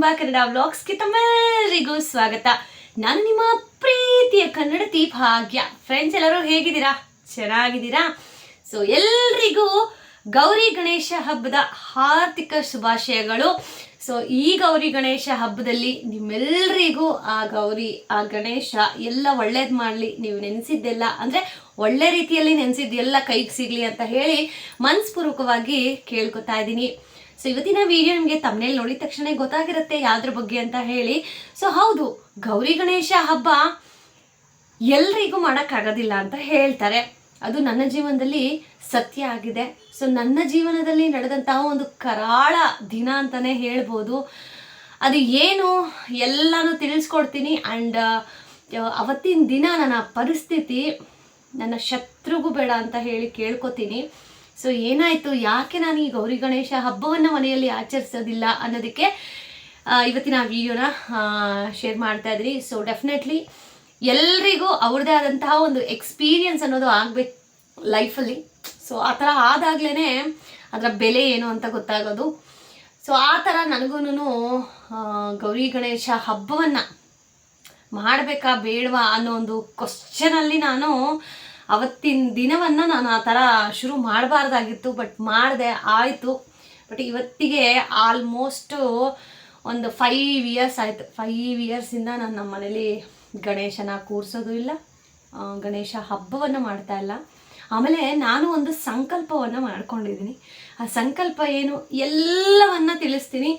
ಕುಟುಂಬ ಕನ್ನಡ ವ್ಲಾಗ್ಸ್ಗೆ ತಮ್ಮೆಲ್ಲರಿಗೂ ಸ್ವಾಗತ. ನಾನು ನಿಮ್ಮ ಪ್ರೀತಿಯ ಕನ್ನಡತಿ ಭಾಗ್ಯ ಫ್ರೆಂಡ್ಸ್ ಎಲ್ಲರೂ ಹೇಗಿದ್ದೀರಾ? ಚೆನ್ನಾಗಿದ್ದೀರಾ? ಸೊ ಎಲ್ರಿಗೂ ಗೌರಿ ಗಣೇಶ ಹಬ್ಬದ ಹಾರ್ದಿಕ ಶುಭಾಶಯಗಳು. ಸೊ ಈ ಗೌರಿ ಗಣೇಶ ಹಬ್ಬದಲ್ಲಿ ನಿಮ್ಮೆಲ್ಲರಿಗೂ ಆ ಗೌರಿ, ಆ ಗಣೇಶ ಎಲ್ಲ ಒಳ್ಳೇದು ಮಾಡಲಿ. ನೀವು ನೆನೆಸಿದ್ದೆಲ್ಲ, ಅಂದರೆ ಒಳ್ಳೆ ರೀತಿಯಲ್ಲಿ ನೆನೆಸಿದ್ದೆಲ್ಲ ಕೈಗೆ ಸಿಗಲಿ ಅಂತ ಹೇಳಿ ಮನಸ್ಪೂರ್ವಕವಾಗಿ ಕೇಳ್ಕೊತಾ ಇದ್ದೀನಿ. ಸೊ ಇವತ್ತಿನ ವಿಡಿಯೋ ನಿಮಗೆ ತಮ್ಮನೇಲಿ ನೋಡಿದ ತಕ್ಷಣ ಗೊತ್ತಾಗಿರುತ್ತೆ ಯಾವ್ದ್ರ ಬಗ್ಗೆ ಅಂತ ಹೇಳಿ. ಸೊ ಹೌದು, ಗೌರಿ ಗಣೇಶ ಹಬ್ಬ ಎಲ್ರಿಗೂ ಮಾಡೋಕ್ಕಾಗೋದಿಲ್ಲ ಅಂತ ಹೇಳ್ತಾರೆ. ಅದು ನನ್ನ ಜೀವನದಲ್ಲಿ ಸತ್ಯ ಆಗಿದೆ. ಸೊ ನನ್ನ ಜೀವನದಲ್ಲಿ ನಡೆದಂತಹ ಒಂದು ಕರಾಳ ದಿನ ಅಂತಲೇ ಹೇಳ್ಬೋದು. ಅದು ಏನು ಎಲ್ಲನೂ ತಿಳಿಸ್ಕೊಡ್ತೀನಿ. ಆ್ಯಂಡ್ ಅವತ್ತಿನ ದಿನ ನನ್ನ ಪರಿಸ್ಥಿತಿ ನನ್ನ ಶತ್ರುಗೂ ಬೇಡ ಅಂತ ಹೇಳಿ ಕೇಳ್ಕೊತೀನಿ. ಸೊ ಏನಾಯಿತು? ಯಾಕೆ ನಾನು ಈ ಗೌರಿ ಗಣೇಶ ಹಬ್ಬವನ್ನು ಮನೆಯಲ್ಲಿ ಆಚರಿಸೋದಿಲ್ಲ ಅನ್ನೋದಕ್ಕೆ ಇವತ್ತಿನ ವಿಡಿಯೋನ ಶೇರ್ ಮಾಡ್ತಾ ಇದ್ದೀನಿ. ಸೊ ಡೆಫಿನೆಟ್ಲಿ ಎಲ್ರಿಗೂ ಅವ್ರದ್ದೇ ಆದಂತಹ ಒಂದು ಎಕ್ಸ್ಪೀರಿಯನ್ಸ್ ಅನ್ನೋದು ಆಗ್ಬೇಕು ಲೈಫಲ್ಲಿ ಸೊ ಆ ಥರ ಆದಾಗ್ಲೇ ಅದರ ಬೆಲೆ ಏನು ಅಂತ ಗೊತ್ತಾಗೋದು. ಸೊ ಆ ಥರ ನನಗೂನು ಗೌರಿ ಗಣೇಶ ಹಬ್ಬವನ್ನು ಮಾಡಬೇಕಾ ಬೇಡವಾ ಅನ್ನೋ ಒಂದು ಕ್ವಶನಲ್ಲಿ ನಾನು ಅವತ್ತಿನ ದಿನವನ್ನು ನಾನು ಆ ಥರ ಶುರು ಮಾಡಬಾರ್ದಾಗಿತ್ತು ಬಟ್ ಮಾಡಿದೆ ಆಯಿತು. ಬಟ್ ಇವತ್ತಿಗೆ ಆಲ್ಮೋಸ್ಟು ಒಂದು ಫೈವ್ ಇಯರ್ಸ್ ಆಯಿತು. ಫೈವ್ ಇಯರ್ಸಿಂದ ನಾನು ನಮ್ಮ ಮನೇಲಿ ಗಣೇಶನ ಕೂರಿಸೋದು ಇಲ್ಲ. ಗಣೇಶ ಹಬ್ಬವನ್ನು ಮಾಡ್ತಾ ಇಲ್ಲ. ಆಮೇಲೆ ನಾನು ಒಂದು ಸಂಕಲ್ಪವನ್ನು ಮಾಡ್ಕೊಂಡಿದ್ದೀನಿ. ಆ ಸಂಕಲ್ಪ ಏನು ಎಲ್ಲವನ್ನ ತಿಳಿಸ್ತೀನಿ.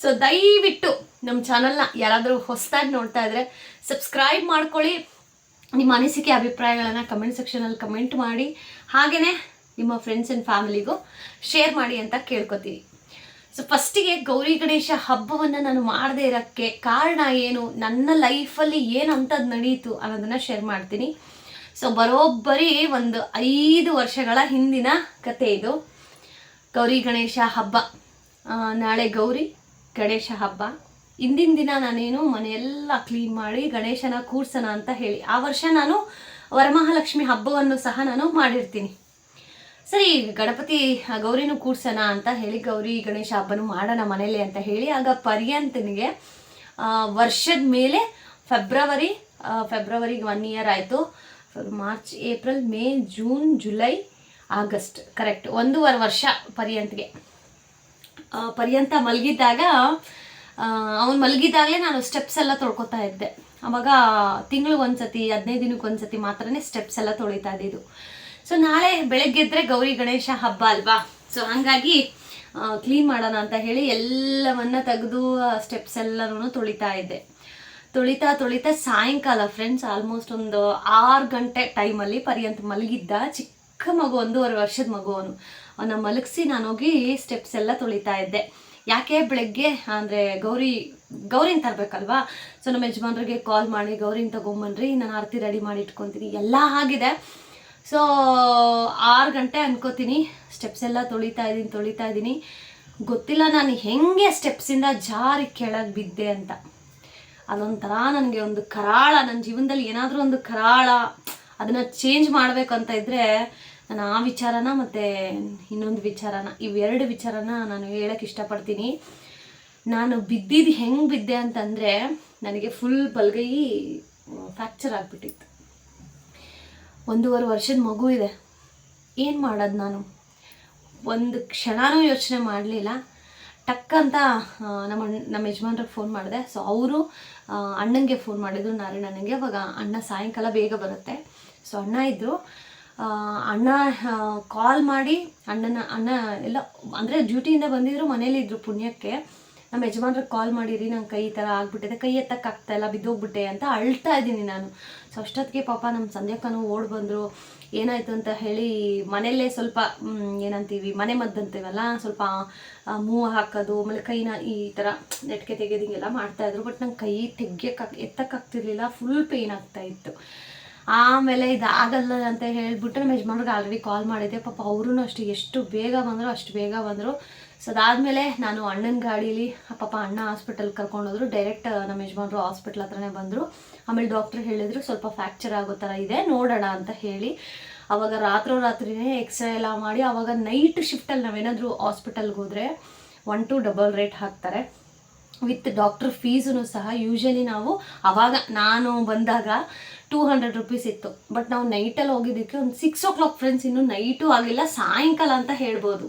ಸೊ ದಯವಿಟ್ಟು ನಮ್ಮ ಚಾನಲ್ನ ಯಾರಾದರೂ ಹೊಸದಾಗಿ ನೋಡ್ತಾ ಇದ್ರೆ ಸಬ್ಸ್ಕ್ರೈಬ್ ಮಾಡ್ಕೊಳ್ಳಿ. ನಿಮ್ಮ ಅನಿಸಿಕೆ, ಅಭಿಪ್ರಾಯಗಳನ್ನು ಕಮೆಂಟ್ ಸೆಕ್ಷನಲ್ಲಿ ಕಮೆಂಟ್ ಮಾಡಿ. ಹಾಗೆಯೇ ನಿಮ್ಮ ಫ್ರೆಂಡ್ಸ್ ಆ್ಯಂಡ್ ಫ್ಯಾಮಿಲಿಗೂ ಶೇರ್ ಮಾಡಿ ಅಂತ ಕೇಳ್ಕೊತೀವಿ. ಸೊ ಫಸ್ಟಿಗೆ ಗೌರಿ ಗಣೇಶ ಹಬ್ಬವನ್ನು ನಾನು ಮಾಡದೇ ಇರೋಕ್ಕೆ ಕಾರಣ ಏನು? ನನ್ನ ಲೈಫಲ್ಲಿ ಏನು ಅಂಥದ್ದು ನಡೀತು ಅನ್ನೋದನ್ನು ಶೇರ್ ಮಾಡ್ತೀನಿ. ಸೊ ಬರೋಬ್ಬರಿ ಒಂದು ಐದು ವರ್ಷಗಳ ಹಿಂದಿನ ಕತೆ ಇದು. ಗೌರಿ ಗಣೇಶ ಹಬ್ಬ. ನಾಳೆ ಗೌರಿ, ಗಣೇಶ ಹಬ್ಬ. ಇಂದಿನ ದಿನ ನಾನೇನು ಮನೆಯೆಲ್ಲ ಕ್ಲೀನ್ ಮಾಡಿ ಗಣೇಶನ ಕೂರ್ಸೋಣ ಅಂತ ಹೇಳಿ. ಆ ವರ್ಷ ನಾನು ವರಮಹಾಲಕ್ಷ್ಮಿ ಹಬ್ಬವನ್ನು ಸಹ ನಾನು ಮಾಡಿರ್ತೀನಿ. ಸರಿ ಗಣಪತಿ ಗೌರಿನೂ ಕೂರ್ಸೋಣ ಅಂತ ಹೇಳಿ ಗೌರಿ ಗಣೇಶ ಹಬ್ಬನೂ ಮಾಡೋಣ ಮನೇಲಿ ಅಂತ ಹೇಳಿ ಆಗ ಪರ್ಯಂತನಿಗೆ ವರ್ಷದ ಮೇಲೆ ಫೆಬ್ರವರಿ ಫೆಬ್ರವರಿಗೆ ಒನ್ ಇಯರ್ ಆಯಿತು. March, April, May, June, July, August. Correct ಒಂದೂವರೆ ವರ್ಷ ಪರ್ಯಂತ್ಗೆ. ಪರ್ಯಂತ ಮಲಗಿದ್ದಾಗ ಅವ್ನು ಮಲಗಿದಾಗಲೇ ನಾನು ಸ್ಟೆಪ್ಸ್ ಎಲ್ಲ ತೊಳ್ಕೊತಾ ಇದ್ದೆ. ಅವಾಗ ತಿಂಗಳಿಗೆ ಒಂದ್ಸತಿ, ಹದಿನೈದು ದಿನಕ್ಕೆ ಒಂದ್ಸತಿ ಮಾತ್ರನೇ ಸ್ಟೆಪ್ಸ್ ಎಲ್ಲ ತೊಳಿತಾ ಇದ್ದಿದ್ದು ಸೊ ನಾಳೆ ಬೆಳಗ್ಗೆ ಎದ್ರೆ ಗೌರಿ ಗಣೇಶ ಹಬ್ಬ ಅಲ್ವಾ? ಸೊ ಹಾಗಾಗಿ ಕ್ಲೀನ್ ಮಾಡೋಣ ಅಂತ ಹೇಳಿ ಎಲ್ಲವನ್ನ ತೆಗೆದು ಸ್ಟೆಪ್ಸ್ ಎಲ್ಲನೂ ತೊಳಿತಾ ಇದ್ದೆ. ತೊಳಿತಾ ತೊಳಿತಾ ಸಾಯಂಕಾಲ ಫ್ರೆಂಡ್ಸ್ ಆಲ್ಮೋಸ್ಟ್ ಒಂದು ಆರು ಗಂಟೆ ಟೈಮಲ್ಲಿ ಪರ್ಯಂತ ಮಲಗಿದ್ದ ಚಿಕ್ಕ ಮಗು, ಒಂದೂವರೆ ವರ್ಷದ ಮಗು ಅವನು. ಅವನ ಮಲಗಿಸಿ ನಾನು ಹೋಗಿ ಸ್ಟೆಪ್ಸ್ ಎಲ್ಲ ತೊಳಿತಾ ಇದ್ದೆ. ಯಾಕೆ ಬೆಳಗ್ಗೆ, ಅಂದರೆ ಗೌರಿ, ಗೌರಿನ ತರಬೇಕಲ್ವಾ? ಸೊ ನಮ್ಮ ಯಜಮಾನ್ರಿಗೆ ಕಾಲ್ ಮಾಡಿ, ಗೌರಿನ ತಗೊಂಬನ್ರಿ, ನಾನು ಆರತಿ ರೆಡಿ ಮಾಡಿ ಇಟ್ಕೊತೀನಿ. ಎಲ್ಲ ಆಗಿದೆ. ಸೊ ಆರು ಗಂಟೆ ಅನ್ಕೋತೀನಿ. ಸ್ಟೆಪ್ಸ್ ಎಲ್ಲ ತೊಳಿತಾ ಇದ್ದೀನಿ ತೊಳಿತಾ ಇದ್ದೀನಿ. ಗೊತ್ತಿಲ್ಲ ನಾನು ಹೆಂಗೆ ಸ್ಟೆಪ್ಸಿಂದ ಜಾರಿ ಕೆಳಗೆ ಬಿದ್ದೆ ಅಂತ. ಅದೊಂಥರ ನನಗೆ ಒಂದು ಕರಾಳ ನನ್ನ ಜೀವನದಲ್ಲಿ ಏನಾದರೂ ಒಂದು ಕರಾಳ, ಅದನ್ನು ಚೇಂಜ್ ಮಾಡಬೇಕಂತ ಇದ್ದರೆ ನಾನು ಆ ವಿಚಾರನ ಮತ್ತು ಇನ್ನೊಂದು ವಿಚಾರನ ಇವೆರಡು ವಿಚಾರನ ನಾನು ಹೇಳಕ್ಕೆ ಇಷ್ಟಪಡ್ತೀನಿ. ನಾನು ಬಿದ್ದಿದ್ದು ಹೆಂಗೆ ಬಿದ್ದೆ ಅಂತಂದರೆ ನನಗೆ ಫುಲ್ ಬಲ್ಗೈ ಫ್ರ್ಯಾಕ್ಚರ್ ಆಗಿಬಿಟ್ಟಿತ್ತು. ಒಂದೂವರೆ ವರ್ಷದ ಮಗು ಇದೆ. ಏನು ಮಾಡೋದು ನಾನು? ಒಂದು ಕ್ಷಣನೂ ಯೋಚನೆ ಮಾಡಲಿಲ್ಲ. ಟಕ್ ಅಂತ ನಮ್ಮ ನಮ್ಮ ಯಜಮಾನ್ರಿಗೆ ಫೋನ್ ಮಾಡಿದೆ. ಸೊ ಅವರು ಅಣ್ಣನಿಗೆ ಫೋನ್ ಮಾಡಿದ್ರು, ನಾರಾಯಣ ಅಣ್ಣಂಗೆ. ಅವಾಗ ಅಣ್ಣ ಸಾಯಂಕಾಲ ಬೇಗ ಬರುತ್ತೆ. ಸೊ ಅಣ್ಣ ಇದ್ದರು ಅಣ್ಣ ಕಾಲ್ ಮಾಡಿ ಅಣ್ಣನ, ಅಣ್ಣ ಎಲ್ಲ, ಅಂದರೆ ಡ್ಯೂಟಿಯಿಂದ ಬಂದಿದ್ರು, ಮನೇಲಿ ಇದ್ದರು ಪುಣ್ಯಕ್ಕೆ. ನಮ್ಮ ಯಜಮಾನ್ರಿಗೆ ಕಾಲ್ ಮಾಡಿರಿ, ನಂಗೆ ಕೈ ಈ ಥರ ಆಗ್ಬಿಟ್ಟಿದೆ ಕೈ ಎತ್ತಕ್ಕಾಗ್ತಾ ಇಲ್ಲ, ಬಿದ್ದೋಗ್ಬಿಟ್ಟೆ ಅಂತ ಅಳ್ತಾ ಇದ್ದೀನಿ ನಾನು. ಸೊ ಅಷ್ಟೊತ್ತಿಗೆ ಪಾಪ ನಮ್ಮ ಸಂಧ್ಯಕ್ಕನೂ ಓಡ್ ಬಂದರು. ಏನಾಯಿತು ಅಂತ ಹೇಳಿ ಮನೆಯಲ್ಲೇ ಸ್ವಲ್ಪ ಏನಂತೀವಿ, ಮನೆ ಮದ್ದು ಅಂತೀವಲ್ಲ ಸ್ವಲ್ಪ ಮೂವ ಹಾಕೋದು, ಆಮೇಲೆ ಕೈನ ಈ ಥರ ನೆಟ್ಕೆ ತೆಗೆದಿಂಗೆಲ್ಲ ಮಾಡ್ತಾಯಿದ್ರು ಬಟ್ ನಂಗೆ ಕೈ ತೆಗಿಯೋಕ್ಕಾಗ ಎತ್ತಕ್ಕಾಗ್ತಿರ್ಲಿಲ್ಲ ಫುಲ್ ಪೇಯ್ನ್ ಆಗ್ತಾ ಇತ್ತು. ಆಮೇಲೆ ಇದಾಗಲ್ಲ ಅಂತ ಹೇಳಿಬಿಟ್ಟು ನಮ್ಮ ಯಜಮಾನ್ರಿಗೆ ಆಲ್ರೆಡಿ ಕಾಲ್ ಮಾಡಿದ್ದೆ. ಪಾಪ ಅವರು ಅಷ್ಟು, ಎಷ್ಟು ಬೇಗ ಬಂದರು ಅಷ್ಟು ಬೇಗ ಬಂದರು. ಸೊ ಅದಾದಮೇಲೆ ನಾನು ಅಣ್ಣನ ಗಾಡೀಲಿ ಪಾಪ ಅಣ್ಣ ಹಾಸ್ಪಿಟಲ್ ಕರ್ಕೊಂಡೋದ್ರು. ಡೈರೆಕ್ಟ್ ನಮ್ಮ ಯಜಮಾನ್ರು ಹಾಸ್ಪಿಟ್ಲ್ ಹತ್ರನೇ ಬಂದರು. ಆಮೇಲೆ ಡಾಕ್ಟ್ರ್ ಹೇಳಿದರು, ಸ್ವಲ್ಪ ಫ್ಯಾಕ್ಚರ್ ಆಗೋ ಥರ ಇದೆ, ನೋಡೋಣ ಅಂತ ಹೇಳಿ. ಅವಾಗ ರಾತ್ರೋ ರಾತ್ರಿನೇ ಎಕ್ಸ್ರೇ ಎಲ್ಲ ಮಾಡಿ, ಅವಾಗ ನೈಟ್ ಶಿಫ್ಟಲ್ಲಿ ನಾವೇನಾದರೂ ಹಾಸ್ಪಿಟಲ್ಗೆ ಹೋದರೆ ಒನ್ ಟು ಡಬಲ್ ರೇಟ್ ಹಾಕ್ತಾರೆ. ವಿತ್ ಡಾಕ್ಟರ್ ಫೀಸೂ ಸಹ ಯೂಶಲಿ ನಾವು ಅವಾಗ ನಾನು ಬಂದಾಗ ಟೂ ಹಂಡ್ರೆಡ್ ರುಪೀಸ್ ಇತ್ತು. ಬಟ್ ನಾವು ನೈಟಲ್ಲಿ ಹೋಗಿದ್ದಕ್ಕೆ ಒಂದು ಸಿಕ್ಸ್ ಓ ಕ್ಲಾಕ್ ಫ್ರೆಂಡ್ಸ್ ಇನ್ನೂ ನೈಟು ಆಗಿಲ್ಲ, ಸಾಯಂಕಾಲ ಅಂತ ಹೇಳ್ಬೋದು.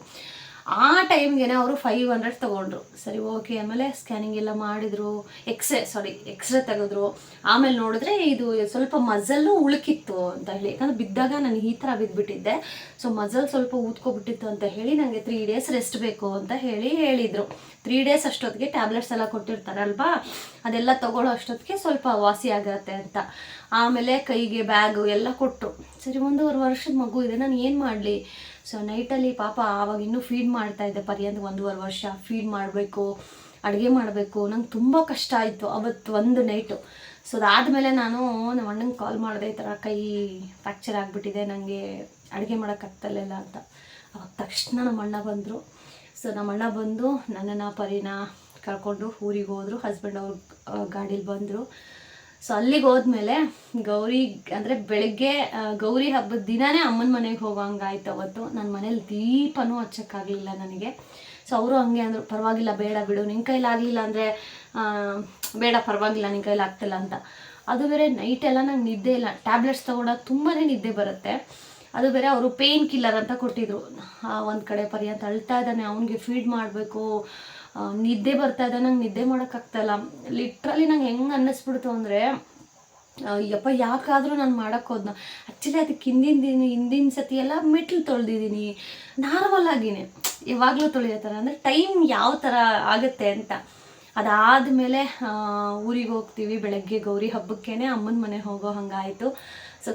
ಆ ಟೈಮ್ಗೆ ಅವರು ಫೈವ್ ಹಂಡ್ರೆಡ್ ತೊಗೊಂಡ್ರು. ಸರಿ ಓಕೆ ಆಮೇಲೆ ಸ್ಕ್ಯಾನಿಂಗ್ ಎಲ್ಲ ಮಾಡಿದ್ರು ಎಕ್ಸ್ರೇ ಸಾರಿ ಎಕ್ಸ್ರೇ ತೆಗೆದ್ರು. ಆಮೇಲೆ ನೋಡಿದ್ರೆ ಇದು ಸ್ವಲ್ಪ ಮಜಲ್ಲು ಉಳುಕಿತ್ತು ಅಂತ ಹೇಳಿ. ಯಾಕಂದ್ರೆ ಬಿದ್ದಾಗ ನಾನು ಈ ಥರ ಬಿದ್ದುಬಿಟ್ಟಿದ್ದೆ ಸೊ ಮಜಲ್ ಸ್ವಲ್ಪ ಊದ್ಕೊಬಿಟ್ಟಿತ್ತು ಅಂತ ಹೇಳಿ ನನಗೆ ತ್ರೀ ಡೇಸ್ ರೆಸ್ಟ್ ಬೇಕು ಅಂತ ಹೇಳಿ ಹೇಳಿದರು. ತ್ರೀ ಡೇಸ್ ಅಷ್ಟೊತ್ತಿಗೆ ಟ್ಯಾಬ್ಲೆಟ್ಸ್ ಎಲ್ಲ ಕೊಟ್ಟಿರ್ತಾರಲ್ವಾ? ಅದೆಲ್ಲ ತಗೊಳ್ಳೋ ಅಷ್ಟೊತ್ತಿಗೆ ಸ್ವಲ್ಪ ವಾಸಿ ಆಗತ್ತೆ ಅಂತ. ಆಮೇಲೆ ಕೈಗೆ ಬ್ಯಾಗು ಎಲ್ಲ ಕೊಟ್ಟರು ಸರಿ ಒಂದೂವರೆ ವರ್ಷದ ಮಗು ಇದೆ, ನಾನು ಏನು ಮಾಡಲಿ? ಸೊ ನೈಟಲ್ಲಿ ಪಾಪ ಆವಾಗ ಇನ್ನೂ ಫೀಡ್ ಮಾಡ್ತಾ ಇದ್ದೆ, ಪರ್ಯಂತ ಒಂದೂವರೆ ವರ್ಷ ಫೀಡ್ ಮಾಡಬೇಕು, ಅಡುಗೆ ಮಾಡಬೇಕು. ನಂಗೆ ತುಂಬ ಕಷ್ಟ ಆಯಿತು ಅವತ್ತು ಒಂದು ನೈಟು ಸೊ ಅದಾದಮೇಲೆ ನಾನು ನಮ್ಮ ಅಣ್ಣಂಗೆ ಕಾಲ್ ಮಾಡಿದೆ, ಈ ಥರ ಕೈ ಫ್ರ್ಯಾಕ್ಚರ್ ಆಗಿಬಿಟ್ಟಿದೆ ನನಗೆ ಅಡುಗೆ ಮಾಡೋಕ್ಕಾಗ್ತಲ್ಲ ಅಂತ. ಅವಾಗ ತಕ್ಷಣ ನಮ್ಮ ಅಣ್ಣ ಬಂದರು. ಸೊ ನಮ್ಮ ಅಣ್ಣ ಬಂದು ನನ್ನನ್ನು, ಪರಿನ ಕರ್ಕೊಂಡು ಊರಿಗೆ ಹೋದರು. ಹಸ್ಬೆಂಡ್ ಅವ್ರ ಗಾಡೀಲಿ ಬಂದರು. ಸೊ ಅಲ್ಲಿಗೆ ಹೋದ್ಮೇಲೆ ಗೌರಿ, ಅಂದರೆ ಬೆಳಗ್ಗೆ ಗೌರಿ ಹಬ್ಬದ ದಿನನೇ ಅಮ್ಮನ ಮನೆಗೆ ಹೋಗೋಂಗಾಯ್ತು ಅವತ್ತು. ನನ್ನ ಮನೇಲಿ ದೀಪನೂ ಹಚ್ಚೋಕ್ಕಾಗಲಿಲ್ಲ ನನಗೆ. ಸೊ ಅವರು ಹಂಗೆ ಅಂದರು, ಪರವಾಗಿಲ್ಲ, ಬೇಡ ಬಿಡು. ನಿನ್ನ ಕೈಲಾಗಲಿಲ್ಲ ಅಂದರೆ ಬೇಡ, ಪರವಾಗಿಲ್ಲ ನಿನ್ನ ಕೈಲಿ ಆಗ್ತಿಲ್ಲ ಅಂತ. ಅದು ಬೇರೆ ನೈಟೆಲ್ಲ ನಂಗೆ ನಿದ್ದೆ ಇಲ್ಲ. ಟ್ಯಾಬ್ಲೆಟ್ಸ್ ತೊಗೊಂಡಾಗ ತುಂಬಾ ನಿದ್ದೆ ಬರುತ್ತೆ. ಅದು ಬೇರೆ ಅವರು ಪೇಯ್ನ್ ಕಿಲ್ಲರ್ ಅಂತ ಕೊಟ್ಟಿದ್ರು. ಒಂದು ಕಡೆ ಪರ್ಯಂತ ಅಳ್ತಾ ಇದ್ದಾನೆ. ಅವನಿಗೆ ಫೀಡ್ ಮಾಡಬೇಕು. ನಿದ್ದೆ ಬರ್ತಾ ಇದೆ, ನಂಗೆ ನಿದ್ದೆ ಮಾಡೋಕ್ಕಾಗ್ತಾಯಿಲ್ಲ ಲಿಟ್ರಲಿ ನಂಗೆ ಹೆಂಗೆ ಅನ್ನಿಸ್ಬಿಡ್ತು ಅಂದರೆ ಯಪ್ಪ, ಯಾಕಾದರೂ ನಾನು ಮಾಡೋಕ್ಕೆ ಹೋದ್ನ. ಆ್ಯಕ್ಚುಲಿ ಅದಕ್ಕೆ ಹಿಂದಿನ ದಿನ, ಹಿಂದಿನ ಸತಿ ಎಲ್ಲ ಮೆಟ್ಲು ತೊಳೆದಿದ್ದೀನಿ. ನಾರ್ಮಲ್ ಆಗಿನೇ. ಯಾವಾಗಲೂ ತೊಳೆಯೋ ಥರ ಅಂದರೆ ಟೈಮ್ ಯಾವ ಥರ ಆಗುತ್ತೆ ಅಂತ. ಅದಾದ ಮೇಲೆ ಊರಿಗೆ ಹೋಗ್ತೀವಿ ಬೆಳಗ್ಗೆ ಗೌರಿ ಹಬ್ಬಕ್ಕೇ ಅಮ್ಮನ ಮನೆ ಹೋಗೋ ಹಂಗಾಯಿತು.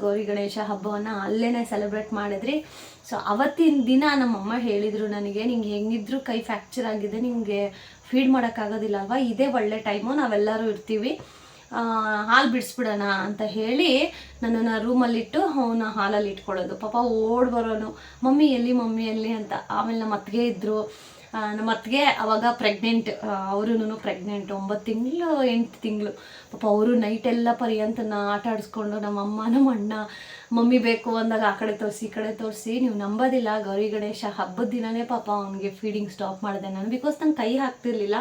ಗೌರಿ ಗಣೇಶ ಹಬ್ಬವನ್ನು ಅಲ್ಲೇ ಸೆಲೆಬ್ರೇಟ್ ಮಾಡಿದ್ರಿ. ಸೊ ಅವತ್ತಿನ ದಿನ ನಮ್ಮಮ್ಮ ಹೇಳಿದರು ನನಗೆ, ನಿಂಗೆ ಹೆಂಗಿದ್ರು ಕೈ ಫ್ಯಾಕ್ಚರ್ ಆಗಿದೆ ನಿಮಗೆ ಫೀಡ್ ಮಾಡೋಕ್ಕಾಗೋದಿಲ್ಲ ಅಲ್ವಾ? ಇದೇ ಒಳ್ಳೆ ಟೈಮು ನಾವೆಲ್ಲರೂ ಇರ್ತೀವಿ. ಹಾಲು ಬಿಡಿಸ್ಬಿಡೋಣ ಅಂತ ಹೇಳಿ ನನ್ನನ್ನು ರೂಮಲ್ಲಿಟ್ಟು ಅವನ ಹಾಲಲ್ಲಿ ಇಟ್ಕೊಳ್ಳೋದು. ಪಾಪ ಓಡ್ ಬರೋನು. ಮಮ್ಮಿ ಎಲ್ಲಿ ಮಮ್ಮಿ ಎಲ್ಲಿ? ಅಂತ. ಆಮೇಲೆ ನಮ್ಮ ಅತ್ತಿಗೆ ಇದ್ದರು ನಮ್ಮ ಅತ್ತಿಗೆ ಅವಾಗ ಪ್ರೆಗ್ನೆಂಟ್ ಅವ್ರೂ ಪ್ರೆಗ್ನೆಂಟ್ ಒಂಬತ್ತು ತಿಂಗಳು, ಎಂಟು ತಿಂಗಳು. ಪಾಪ ಅವರು ನೈಟೆಲ್ಲ ಪರ್ಯಂತನ ಆಟ ಆಡಿಸ್ಕೊಂಡು ನಮ್ಮ ಅಮ್ಮ, ನಮ್ಮ ಅಣ್ಣ, ಮಮ್ಮಿ ಬೇಕು ಅಂದಾಗ ಆ ಕಡೆ ತೋರಿಸಿ, ಈ ಕಡೆ ತೋರಿಸಿ, ನೀವು ನಂಬೋದಿಲ್ಲ, ಗೌರಿ ಗಣೇಶ ಹಬ್ಬದ ದಿನವೇ ಪಾಪ ಅವನಿಗೆ ಫೀಡಿಂಗ್ ಸ್ಟಾಪ್ ಮಾಡಿದೆ ನಾನು. ಬಿಕಾಸ್ ನಂಗೆ ಕೈ ಹಾಕ್ತಿರ್ಲಿಲ್ಲ.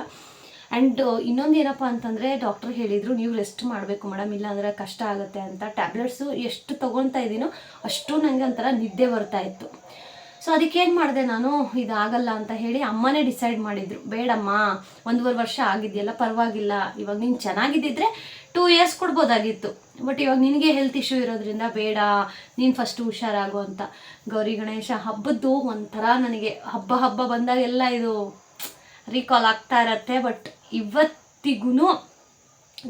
ಆ್ಯಂಡ್ ಇನ್ನೊಂದು ಏನಪ್ಪ ಅಂತಂದರೆ ಡಾಕ್ಟರ್ ಹೇಳಿದರು, ನೀವು ರೆಸ್ಟ್ ಮಾಡಬೇಕು ಮೇಡಮ್ ಇಲ್ಲಾಂದರೆ ಕಷ್ಟ ಆಗುತ್ತೆ ಅಂತ. ಟ್ಯಾಬ್ಲೆಟ್ಸು ಎಷ್ಟು ತೊಗೊಳ್ತಾ ಇದ್ದೀನೋ ಅಷ್ಟು ನನಗೆ ಒಂಥರ ನಿದ್ದೆ ಬರ್ತಾ ಇತ್ತು. ಸೊ ಅದಕ್ಕೆ ಮಾಡಿದೆ ನಾನು? ಇದಾಗಲ್ಲ ಅಂತ ಹೇಳಿ ಅಮ್ಮನೇ ಡಿಸೈಡ್ ಮಾಡಿದ್ರು. ಬೇಡಮ್ಮ, ಒಂದೂವರೆ ವರ್ಷ ಆಗಿದೆಯಲ್ಲ, ಪರವಾಗಿಲ್ಲ. ಇವಾಗ ನೀನು ಚೆನ್ನಾಗಿದ್ದಿದ್ರೆ ಟೂ ಇಯರ್ಸ್ ಕೊಡ್ಬೋದಾಗಿತ್ತು. ಬಟ್ ಇವಾಗ ನಿನಗೆ ಹೆಲ್ತ್ ಇಶ್ಯೂ ಇರೋದ್ರಿಂದ ಬೇಡ, ನೀನು ಫಸ್ಟ್ ಹುಷಾರಾಗು ಅಂತ. ಗೌರಿ ಗಣೇಶ ಹಬ್ಬದ್ದು ಒಂಥರ ನನಗೆ ಹಬ್ಬ ಹಬ್ಬ ಬಂದಾಗೆಲ್ಲ ಇದು ರೀಕಾಲ್ ಆಗ್ತಾ ಇರತ್ತೆ. ಬಟ್ ಇವತ್ತಿಗೂ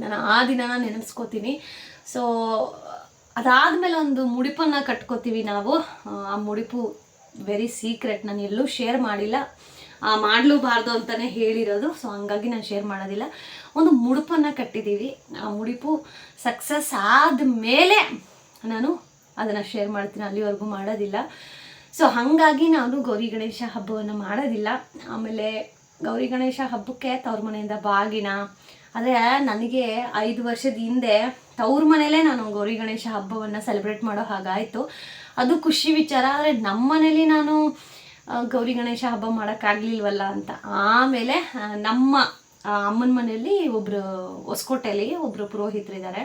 ನಾನು ಆ ದಿನನ ನೆನೆಸ್ಕೋತೀನಿ. ಸೊ ಅದಾದಮೇಲೆ ಒಂದು ಮುಡಿಪನ್ನು ಕಟ್ಕೋತೀವಿ ನಾವು. ಆ ಮುಡಿಪು ವೆರಿ ಸೀಕ್ರೆಟ್ ನಾನು ಎಲ್ಲೂ ಶೇರ್ ಮಾಡಿಲ್ಲ. ಮಾಡಲೂಬಾರ್ದು ಅಂತಲೇ ಹೇಳಿರೋದು ಸೊ ಹಂಗಾಗಿ ನಾನು ಶೇರ್ ಮಾಡೋದಿಲ್ಲ. ಒಂದು ಮುಡುಪನ್ನು ಕಟ್ಟಿದ್ದೀವಿ. ಆ ಮುಡಿಪು ಸಕ್ಸಸ್ ಆದಮೇಲೆ ನಾನು ಅದನ್ನು ಶೇರ್ ಮಾಡ್ತೀನಿ, ಅಲ್ಲಿವರೆಗೂ ಮಾಡೋದಿಲ್ಲ. ಸೊ ಹಾಗಾಗಿ ನಾನು ಗೌರಿ ಗಣೇಶ ಹಬ್ಬವನ್ನು ಮಾಡೋದಿಲ್ಲ. ಆಮೇಲೆ ಗೌರಿ ಗಣೇಶ ಹಬ್ಬಕ್ಕೆ ತವ್ರ ಮನೆಯಿಂದ ಬಾಗಿನ ಆದರೆ ನನಗೆ ಐದು ವರ್ಷದ ಹಿಂದೆ ತವ್ರ ಮನೇಲೇ ನಾನು ಗೌರಿ ಗಣೇಶ ಹಬ್ಬವನ್ನು ಸೆಲೆಬ್ರೇಟ್ ಮಾಡೋ ಹಾಗಾಯಿತು. ಅದು ಖುಷಿ ವಿಚಾರ, ಆದರೆ ನಮ್ಮ ಮನೇಲಿ ನಾನು ಗೌರಿ ಗಣೇಶ ಹಬ್ಬ ಮಾಡೋಕ್ಕಾಗಲಿಲ್ವಲ್ಲ ಅಂತ. ಆಮೇಲೆ ನಮ್ಮ ಅಮ್ಮನ ಮನೆಯಲ್ಲಿ ಒಬ್ಬರು ಹೊಸಕೋಟೆಯಲ್ಲಿ ಒಬ್ಬರು ಪುರೋಹಿತರಿದ್ದಾರೆ.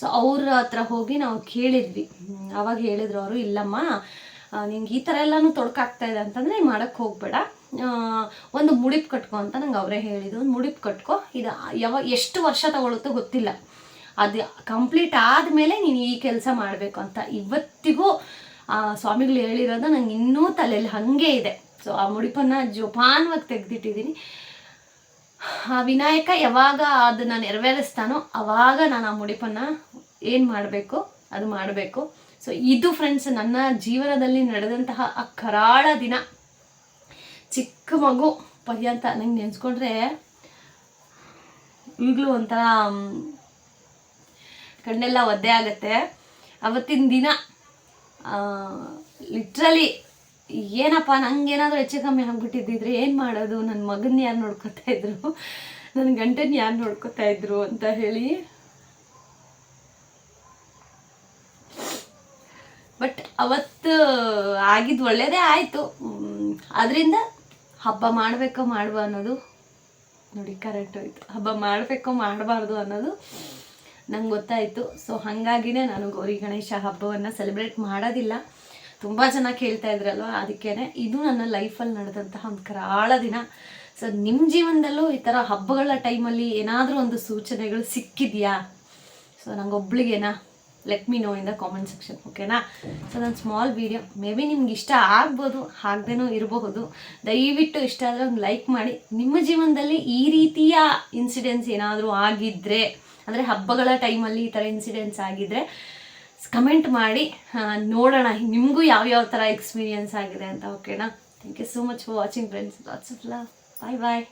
ಸೊ ಅವ್ರ ಹತ್ರ ಹೋಗಿ ನಾವು ಕೇಳಿದ್ವಿ. ಅವಾಗ ಹೇಳಿದ್ರು ಅವರು, ಇಲ್ಲಮ್ಮ ನಿಂಗೆ ಈ ಥರ ಎಲ್ಲನೂ ತೊಡಕಾಗ್ತಾ ಇದೆ ಅಂತಂದರೆ ಮಾಡೋಕ್ಕೆ ಹೋಗಬೇಡ. ಒಂದು ಮುಡಿಪ್ ಕಟ್ಕೊ ಅಂತ ನಂಗೆ ಅವರೇ ಹೇಳಿದ್ರು ಒಂದು ಮುಡಿಪ್ ಕಟ್ಕೊ. ಇದು, ಯಾವ, ಎಷ್ಟು ವರ್ಷ ತಗೊಳುತ್ತೋ ಗೊತ್ತಿಲ್ಲ. ಅದು ಕಂಪ್ಲೀಟ್ ಆದಮೇಲೆ ನೀನು ಈ ಕೆಲಸ ಮಾಡಬೇಕು ಅಂತ ಇವತ್ತಿಗೂ ಸ್ವಾಮಿಗಳು ಹೇಳಿರೋದು ನಂಗೆ ಇನ್ನೂ ತಲೆಯಲ್ಲಿ ಹಾಗೆ ಇದೆ. ಸೊ ಆ ಮುಡಿಪನ್ನು ಜೋಪಾನವಾಗಿ ತೆಗೆದಿಟ್ಟಿದ್ದೀನಿ. ಆ ವಿನಾಯಕ ಯಾವಾಗ ಅದನ್ನು ನೆರವೇರಿಸ್ತಾನೋ ಅವಾಗ ನಾನು ಆ ಮುಡಿಪನ್ನು ಏನು ಮಾಡಬೇಕು, ಅದು ಮಾಡಬೇಕು. ಸೊ ಇದು ಫ್ರೆಂಡ್ಸ್ ನನ್ನ ಜೀವನದಲ್ಲಿ ನಡೆದಂತಹ ಆ ಕರಾಳ ದಿನ. ಚಿಕ್ಕ ಮಗು ಪರ್ಯಂತ ನಂಗೆ ನೆನೆಸ್ಕೊಂಡ್ರೆ ಈಗಲೂ ಒಂಥರ ಕಣ್ಣೆಲ್ಲ ಒದ್ದೆ ಆಗುತ್ತೆ. ಅವತ್ತಿನ ದಿನ ಲಿಟ್ರಲಿ ಏನಪ್ಪ, ನಂಗೇನಾದರೂ ಹೆಚ್ಚು ಕಮ್ಮಿ ಆಗ್ಬಿಟ್ಟಿದ್ದಿದ್ರೆ ಏನು ಮಾಡೋದು? ನನ್ನ ಮಗನ ಯಾರು ನೋಡ್ಕೊತಾ ಇದ್ರು? ನನ್ನ ಗಂಟನ ಯಾರು ನೋಡ್ಕೊತಾ ಇದ್ರು ಅಂತ ಹೇಳಿ. ಬಟ್ ಅವತ್ತು ಆಗಿದ್ದು ಒಳ್ಳೆಯದೇ ಆಯಿತು. ಅದರಿಂದ ಹಬ್ಬ ಮಾಡಬೇಕೋ ಮಾಡುವ ಅನ್ನೋದು, ನೋಡಿ ಕರೆಕ್ಟ್ ಹೋಯ್ತು. ಹಬ್ಬ ಮಾಡಬೇಕೋ ಮಾಡಬಾರ್ದು ಅನ್ನೋದು ನಂಗೆ ಗೊತ್ತಾಯಿತು. ಸೊ ಹಾಗಾಗಿನೇ ನಾನು ಗೌರಿ ಗಣೇಶ ಹಬ್ಬವನ್ನು ಸೆಲೆಬ್ರೇಟ್ ಮಾಡೋದಿಲ್ಲ. ತುಂಬ ಜನ ಕೇಳ್ತಾ ಇದ್ರಲ್ವ? ಅದಕ್ಕೇ ಇದು ನನ್ನ ಲೈಫಲ್ಲಿ ನಡೆದಂತಹ ಒಂದು ಕರಾಳ ದಿನ. ಸೊ ನಿಮ್ಮ ಜೀವನದಲ್ಲೂ ಈ ಥರ ಹಬ್ಬಗಳ ಟೈಮಲ್ಲಿ ಏನಾದರೂ ಒಂದು ಸೂಚನೆಗಳು ಸಿಕ್ಕಿದೆಯಾ? So ನಂಗೊಬ್ಳಿಗೇನಾ? Let me know in the comment section ಓಕೆನಾ ಸೊ ನನ್ನ ಸ್ಮಾಲ್ ವೀಡಿಯೋ ಮೇ ಬಿ ನಿಮ್ಗೆ ಇಷ್ಟ ಆಗ್ಬೋದು, ಆಗದೇನೂ ಇರಬಹುದು. ದಯವಿಟ್ಟು ಇಷ್ಟ ಆದರೆ ಒಂದು ಲೈಕ್ ಮಾಡಿ. ನಿಮ್ಮ ಜೀವನದಲ್ಲಿ ಈ ರೀತಿಯ ಇನ್ಸಿಡೆಂಟ್ಸ್ ಏನಾದರೂ ಆಗಿದ್ದರೆ ಅಂದರೆ ಹಬ್ಬಗಳ ಟೈಮಲ್ಲಿ ಈ ಥರ ಇನ್ಸಿಡೆಂಟ್ಸ್ ಆಗಿದ್ದರೆ ಕಮೆಂಟ್ ಮಾಡಿ ನೋಡೋಣ. ನಿಮಗೂ ಯಾವ್ಯಾವ ಥರ ಎಕ್ಸ್ಪೀರಿಯನ್ಸ್ ಆಗಿದೆ ಅಂತ ಓಕೆನಾ thank you so much for watching friends lots of love bye bye